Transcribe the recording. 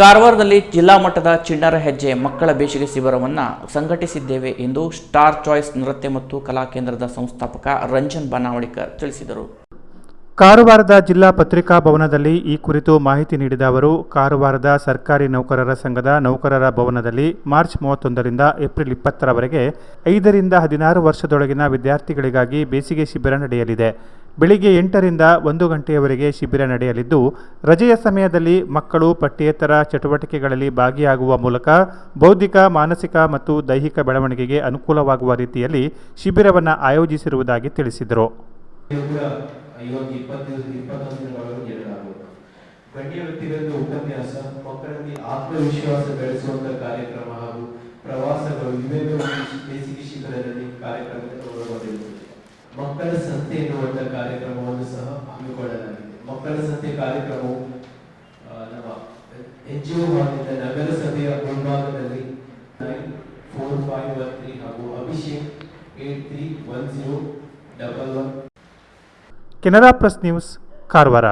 ಕಾರವಾರದಲ್ಲಿ ಜಿಲ್ಲಾ ಮಟ್ಟದ ಚಿಣ್ಣರ ಹೆಜ್ಜೆ ಮಕ್ಕಳ ಬೇಸಿಗೆ ಶಿಬಿರವನ್ನು ಸಂಘಟಿಸಿದ್ದೇವೆ ಎಂದು ಸ್ಟಾರ್ ಚಾಯ್ಸ್ ನೃತ್ಯ ಮತ್ತು ಕಲಾ ಕೇಂದ್ರದ ಸಂಸ್ಥಾಪಕ ರಂಜನ್ ಬನಾವಳಿಕರ್ ತಿಳಿಸಿದರು. ಕಾರವಾರದ ಜಿಲ್ಲಾ ಪತ್ರಿಕಾ ಭವನದಲ್ಲಿ ಈ ಕುರಿತು ಮಾಹಿತಿ ನೀಡಿದ ಅವರು, ಕಾರವಾರದ ಸರ್ಕಾರಿ ನೌಕರರ ಸಂಘದ ನೌಕರರ ಭವನದಲ್ಲಿ ಮಾರ್ಚ್ ಮೂವತ್ತೊಂದರಿಂದ ಏಪ್ರಿಲ್ ಇಪ್ಪತ್ತರವರೆಗೆ ಐದರಿಂದ ಹದಿನಾರು ವರ್ಷದೊಳಗಿನ ವಿದ್ಯಾರ್ಥಿಗಳಿಗಾಗಿ ಬೇಸಿಗೆ ಶಿಬಿರ ನಡೆಯಲಿದೆ. ಬೆಳಿಗ್ಗೆ ಎಂಟರಿಂದ ಒಂದು ಗಂಟೆಯವರೆಗೆ ಶಿಬಿರ ನಡೆಯಲಿದ್ದು, ರಜೆಯ ಸಮಯದಲ್ಲಿ ಮಕ್ಕಳು ಪಠ್ಯೇತರ ಚಟುವಟಿಕೆಗಳಲ್ಲಿ ಭಾಗಿಯಾಗುವ ಮೂಲಕ ಬೌದ್ಧಿಕ, ಮಾನಸಿಕ ಮತ್ತು ದೈಹಿಕ ಬೆಳವಣಿಗೆಗೆ ಅನುಕೂಲವಾಗುವ ರೀತಿಯಲ್ಲಿ ಶಿಬಿರವನ್ನು ಆಯೋಜಿಸಿರುವುದಾಗಿ ತಿಳಿಸಿದರು. ಗಣ್ಯ ವ್ಯಕ್ತಿಗಳಿಂದ ಉಪನ್ಯಾಸ, ಮಕ್ಕಳಲ್ಲಿ ಆತ್ಮವಿಶ್ವಾಸ ಬೆಳೆಸುವಂತಹ ಕಾರ್ಯಕ್ರಮ ಹಾಗೂ ಪ್ರವಾಸಗಳು ಇವೆಲ್ಲವೂ ಬೇಸಿಗೆ ಶಿಬಿರದಲ್ಲಿ ಕಾರ್ಯಕ್ರಮದಲ್ಲಿ ಸಂತೆ ಎನ್ನುವಂತ ಕಾರ್ಯಕ್ರಮವನ್ನು ಸಹ ಹಮ್ಮಿಕೊಳ್ಳಲಾಗಿದೆ. ಮಕ್ಕಳ ಸಂತೆ ಕಾರ್ಯಕ್ರಮವು ನಮ್ಮ ಎನ್ ಜಿ ಒ ಹಾಲ್ನಿಂದ ನಗರಸಭೆಯ ಮುಂಭಾಗದಲ್ಲಿ nine four five one three ಹಾಗೂ Abhishek eight three one zero double one Canara press news, Karwar.